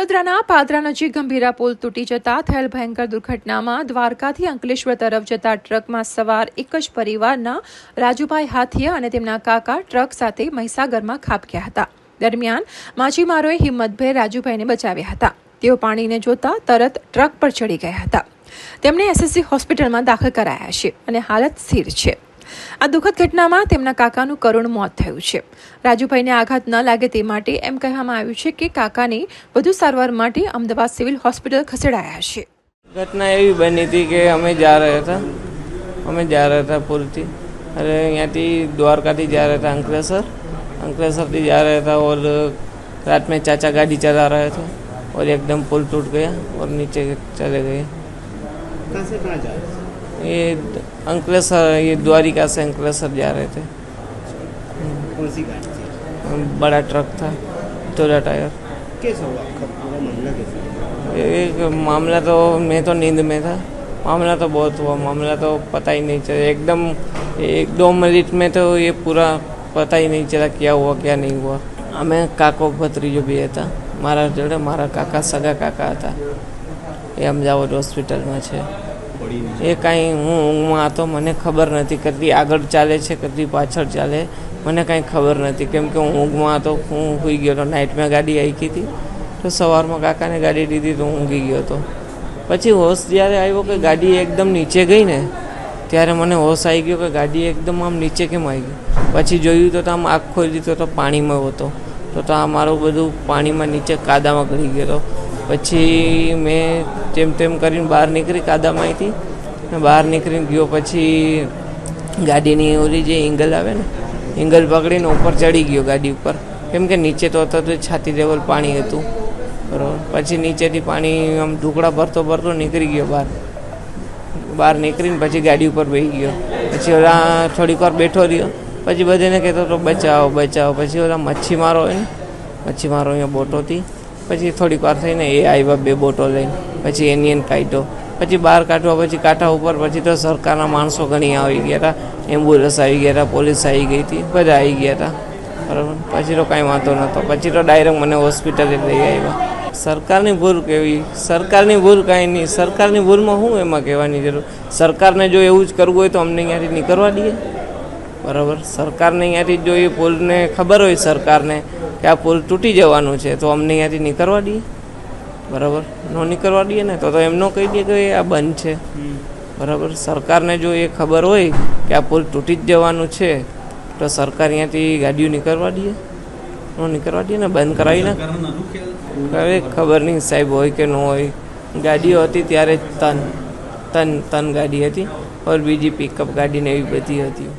વડોદરાના પાદરા નજીક ગંભીરા પુલ તૂટી જતા થયેલ ભયંકર દુર્ઘટનામાં દ્વારકાથી અંકલેશ્વર તરફ જતા ટ્રકમાં સવાર એક જ પરિવારના રાજુભાઈ હાથીયા અને તેમના કાકા ટ્રક સાથે મહીસાગરમાં ખાબક્યા હતા. દરમિયાન માછીમારોએ હિંમતભેર રાજુભાઈને બચાવ્યા હતા. તેઓ પાણીને જોતા તરત ટ્રક પર ચડી ગયા હતા. તેમને એસએસસી હોસ્પિટલમાં દાખલ કરાયા છે અને હાલત સ્થિર છે. આ દુઃખદ ઘટનામાં તેમના કાકાનું કરુણ મોત થયું છે રાજુભાઈને આઘાત ન લાગે તે માટે એમ કહેવામાં આવ્યું છે કે કાકાને વધુ સારવાર માટે અમદાવાદ સિવિલ હોસ્પિટલ ખસેડાયા છે ઘટના એવી બની હતી કે અમે જા રહ્યા હતા અમે જા રહ્યા હતા પુલથી अरे यहाँ थी द्वारका थी जा रहा था अंकलेश्वर अंकलेश्वर थी जा रहा था और रात में चाचा गाड़ी चला रहे थे और एकदम पुल टूट गया और नीचे चले गए कहाँ से कहाँ जा रहे थे ये अंकलेश्वर ये द्वारिका से अंकलेश्वर जा रहे थे कौन सी गाड़ी थी बड़ा ट्रक था चौदह टायर कैसा हुआ आपका पूरा मामला कैसा हुआ? एक मामला तो मैं तो नींद में था मामला तो बहुत हुआ मामला तो पता ही नहीं चला एकदम एक दो मिनट में तो ये पूरा पता ही नहीं चला क्या हुआ क्या नहीं हुआ અમે કાકો ભત્રીજો બી હતા મારા જોડે મારા કાકા સગા કાકા હતા એ અમદાવાદ હોસ્પિટલમાં છે पड़ी नहीं એ કાંઈ હું ઊંઘમાં હતો, મને ખબર નથી કદી આગળ ચાલે છે કદી પાછળ ચાલે. મને કાંઈ ખબર નથી. કેમ કે હું ઊંઘમાં હતો, હું સૂઈ ગયો હતો. નાઇટમાં ગાડી આવી હતી. તો સવારમાં કાકાને ગાડી દીધી તો ઊંઘી ગયો હતો. પછી હોશ જ્યારે આવ્યો કે ગાડી એકદમ નીચે ગઈ ને, ત્યારે મને હોશ આવી ગયો કે ગાડી એકદમ આમ નીચે કેમ આવી ગઈ? પછી જોયું તો આમ આંખ ખોલી તો પાણીમાં હતો. તો તો આ મારું બધું પાણીમાં નીચે કાદામાં ગળી ગયો હતો પછી મેં તેમ તેમ કરીને બહાર નીકળી કાદામાંથી. બહાર નીકળીને ગયો પછી ગાડીની ઓલી જે એંગલ આવે ને એંગલ પકડીને ઉપર ચડી ગયો ગાડી ઉપર. કેમ કે નીચે તો હતો તો છાતી લેવલ પાણી હતું. બરાબર. પછી નીચેથી પાણી આમ ઢુકડા ભરતો ભરતો નીકળી ગયો બહાર. બહાર નીકળીને પછી ગાડી ઉપર બેસી ગયો. પછી ઓલા થોડીક વાર બેઠો રહ્યો. પછી બધાને કહેતો હતો બચાવો બચાવો પછી ઓલા મચ્છીમારો હોય ને મચ્છીમારો અહીંયા બોટોથી પછી થોડીક વાર થઈને એ આવ્યા બે બોટો લઈને, પછી એની એને કાઢ્યો. પછી બહાર કાઢવા, પછી કાંઠા ઉપર, પછી તો સરકારના માણસો ઘણી આવી ગયા હતા એમ્બ્યુલન્સ આવી ગયા હતા પોલીસ આવી ગઈ હતી, બધા આવી ગયા હતા બરાબર? પછી તો કાંઈ વાંધો નહોતો. પછી તો ડાયરેક્ટ મને હોસ્પિટલે લઈ આવ્યા સરકારની ભૂલ કેવી? સરકારની ભૂલ કાંઈ નહીં. સરકારની ભૂલમાં શું એમાં કહેવાની જરૂર? સરકારને જો એવું જ કરવું હોય તો અમને અહીંયાથી નીકળવા દઈએ. બરાબર? સરકારને અહીંયાથી જો એ પુલને ખબર હોય સરકારને કે આ પુલ તૂટી જવાનું છે તો અમને અહીંયાથી નીકળવા દઈએ. બરાબર? ન નીકળવા દઈએ ને તો તો એમ ન કહી દઈએ કે આ બંધ છે. બરાબર? સરકારને જો એ ખબર હોય કે આ પુલ તૂટી જ જવાનું છે તો સરકાર અહીંયાથી ગાડીઓ નીકળવા દઈએ. ન નીકળવા દઈએ ને બંધ કરાવી ને હવે ખબર નહીં સાહેબ હોય કે ન હોય. ગાડીઓ હતી ત્યારે તન તન તન ગાડી હતી ઓર બીજી પિકઅપ ગાડી ને એવી બધી હતી.